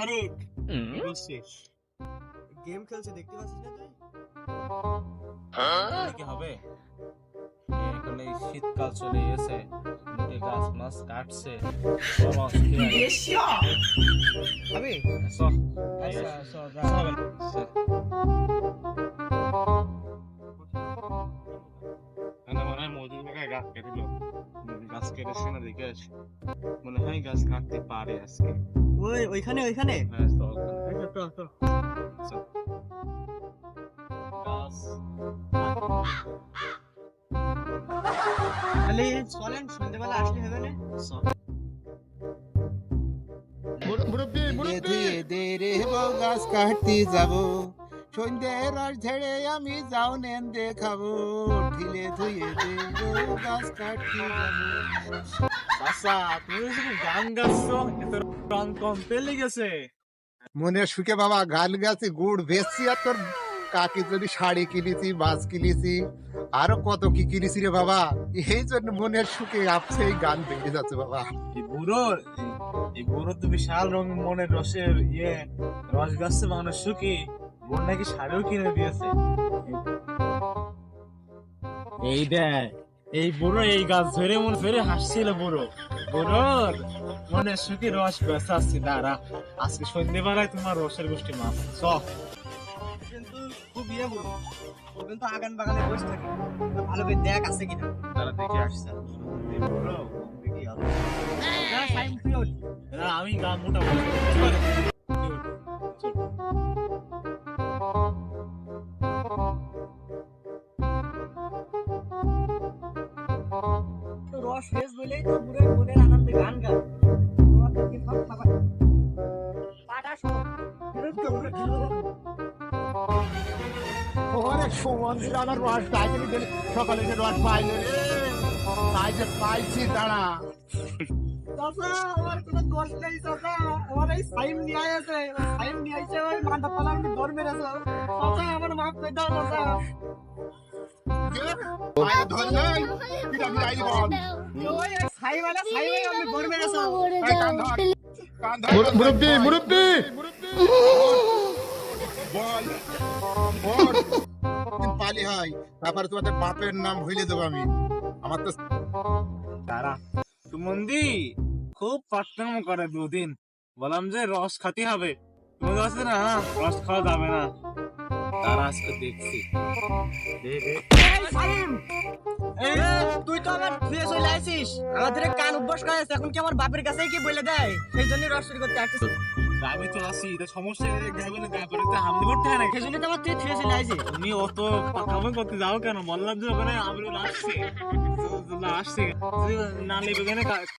ফারুক করছিস গেম খেলছে দেখতে পাচ্ছিস না তুই? কি হবে? এখন এই শীতকাল চলে গেছে গাছ মাছ কাটছে আমি আচ্ছা আচ্ছা চল। মানে মনে হয় মজুর জায়গায় গাছ কেটে গাছ কেটেছে দেখে আসি। মনে হয় গাছ কাটতে পারে আজকে। ওই ওইখানে ওইখানে? হ্যাঁ চল তো, তো, তো। চল। গাছ তাহলে চলেন সন্ধ্যেবেলা আসলে হবে না? চল। ধুয়ে দে রে বউ গাছ কাটতে যাব। সন্ধ্যে রস ঝেড়ে আমি যাও নেন দেখাবো। ঠিলে ধুয়ে দে বউ গাছ যাব। চাচা তুমি গান গাচ্ছো এত রং কম পেলে গেছে। মনে সুখে বাবা গান গাছি গুড় ভেজছি আর তোর কাকি যদি শাড়ি কিনেছি মাছ কিনেছি আরও কত কি কিনেছি রে বাবা। এই জন্য মনের সুখে আপছে এই গান বেড়ে যাচ্ছে বাবা। এই বুড়ো এই বুড়ো তো বিশাল রং মনের রসের ইয়ে রস গাছে মানুষ সুখী। বোন নাকি শাড়িও কিনে দিয়েছে। এই দেখ এই বুড়ো এই গাছ ধরে মন ফেরে হাসছিল বুড়ো। বুড়োর মনে সুখী রস বেসাচ্ছি দাঁড়া। আজকে সন্ধ্যেবেলায় তোমার রসের গোষ্ঠী মাছ। চ। কিন্তু খুব ইয়ে ও কিন্তু আগান বাগানে বসে থাকে। ভালো করে দেখ আছে কিনা। তারা দেখে আসছে। বুড়ো দেখি আছে। যা, সাইম তুই ওঠ। না, আমি গা মোটা রস শেষ বলেই তো পুরো মনের আনন্দে গান গায়। তোমার তো কি সব। খাবার পাটা শোন ওরে সুমন দিল আমার রস পাইনি দিলে সকালে যে রস পাইলে তাই যে পাইছি দাঁড়া। চাচা আমার কোনো দোষ নেই চাচা আমার এই সাইম নিয়ে আছে সাইম নিয়ে আইছে ওই মাথা পালা আমি দৌড় মেরেছে। চাচা আমার মাফ করে দাও চাচা পালি হয় তারপরে তোমাদের বাপের নাম ভুলে দেবো আমি আমার তো তারা সুমন্দি, খুব পাটনাম করে দুদিন। বললাম যে রস খাতে হবে। না, রস খাওয়া যাবে না। তারা আজকে দেখছি। তুই তো আমার ফিরে চলে আইছিস। আমাদের কান অভ্যাস করে আছে, এখন কি আমার বাপের কাছেই কি বলে দেয়? সেই জন্য রস করতে আসছিস। আমি তো আছি এটা সমস্যা হামলে করতে হয় না সেই জন্য তো আমার তুই ফিরে চলে আইছিস। তুমি অত পাকামো করতে যাও কেন? বললাম যে ওখানে আমি আসছে। আসছে। না লেগে